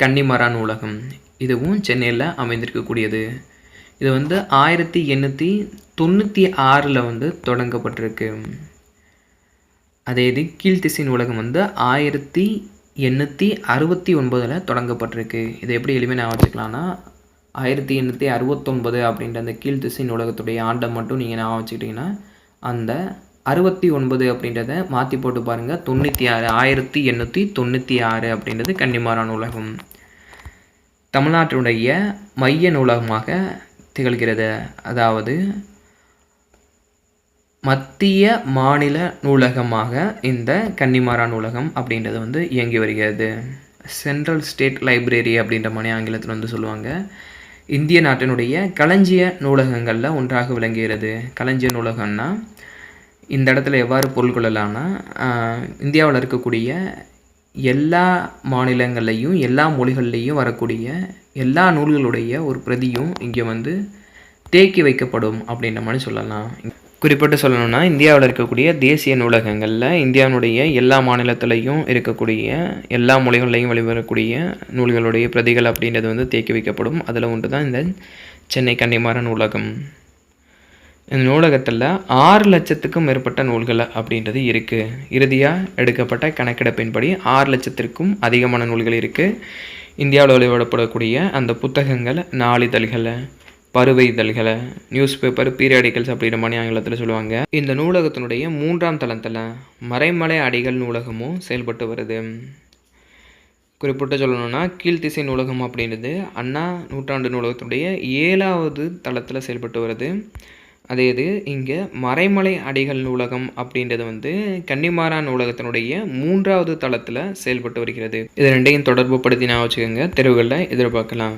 Connemara நூலகம் இதுவும் சென்னையில் அமைந்திருக்கக்கூடியது. இது வந்து ஆயிரத்தி எண்ணூற்றி தொண்ணூற்றி ஆறில் வந்து தொடங்கப்பட்டிருக்கு. அதே இது கீழ்த்திசை நூலகம் வந்து ஆயிரத்தி எண்ணூற்றி அறுபத்தி ஒன்பதில் தொடங்கப்பட்டிருக்கு. இதை எப்படி எளிமையாக ஞாபகம் வச்சுக்கலாம்னா ஆயிரத்தி எண்ணூற்றி அறுபத்தொன்பது அப்படின்ற அந்த கீழ்த்திசை நூலகத்துடைய ஆண்டை மட்டும் நீங்கள் நான் வச்சுக்கிட்டிங்கன்னா அந்த அறுபத்தி ஒன்பது அப்படின்றத மாற்றி போட்டு பாருங்கள் தொண்ணூற்றி ஆறு ஆயிரத்தி எண்ணூற்றி தொண்ணூற்றி ஆறு அப்படின்றது கன்னிமாரா நூலகம் தமிழ்நாட்டினுடைய மைய நூலகமாக திகழ்கிறது. அதாவது மத்திய மாநில நூலகமாக இந்த கன்னிமாரா நூலகம் அப்படின்றது வந்து இயங்கி வருகிறது. சென்ட்ரல் ஸ்டேட் லைப்ரரி அப்படின்ற மாதிரி ஆங்கிலத்தில் வந்து சொல்லுவாங்க. இந்திய நாட்டினுடைய களஞ்சிய நூலகங்களில் ஒன்றாக விளங்குகிறது. களஞ்சிய நூலகம்னா இந்த இடத்துல எவ்வாறு பொருள் கொள்ளலாம்னா இந்தியாவில் இருக்கக்கூடிய எல்லா மாநிலங்கள்லேயும் எல்லா மொழிகள்லேயும் வரக்கூடிய எல்லா நூல்களுடைய ஒரு பிரதியும் இங்கே வந்து தேக்கி வைக்கப்படும் அப்படின்ற மாதிரி சொல்லலாம். குறிப்பிட்டு சொல்லணும்னா இந்தியாவில் இருக்கக்கூடிய தேசிய நூலகங்களில் இந்தியாவினுடைய எல்லா மாநிலத்திலையும் இருக்கக்கூடிய எல்லா மொழிகளையும் வெளிவரக்கூடிய நூல்களுடைய பிரதிகள் அப்படின்றது வந்து தேக்கி வைக்கப்படும். அதில் ஒன்று தான் இந்த சென்னை கன்னிமார நூலகம். இந்த நூலகத்தில் ஆறு லட்சத்துக்கும் மேற்பட்ட நூல்கள் அப்படின்றது இருக்குது இறுதியாக எடுக்கப்பட்ட கணக்கெடுப்பின்படி ஆறு லட்சத்திற்கும் அதிகமான நூல்கள் இருக்குது இந்தியாவில் வெளியிடப்படக்கூடிய அந்த புத்தகங்கள் நாளிதழ்களை பருவை இதழ்களை நியூஸ் பேப்பர் பீரியாடிக்கல்ஸ் அப்படின்ற மாதிரி ஆங்கிலத்தில் சொல்லுவாங்க. இந்த நூலகத்தினுடைய மூன்றாம் தளத்தில் மறைமலை அடிகள் நூலகமும் செயல்பட்டு வருது. குறிப்பிட்டு சொல்லணும்னா கீழ்த்திசை நூலகம் அப்படின்றது அண்ணா நூற்றாண்டு நூலகத்தினுடைய ஏழாவது தளத்தில் செயல்பட்டு வருது. அதே இது இங்கே மறைமலை அடிகள் நூலகம் அப்படின்றது வந்து கன்னிமாரா நூலகத்தினுடைய மூன்றாவது தளத்தில் செயல்பட்டு வருகிறது. இது ரெண்டையும் தொடர்பு படுத்தி நான் வச்சுக்கோங்க தெருவுகளில் எதிர்பார்க்கலாம்.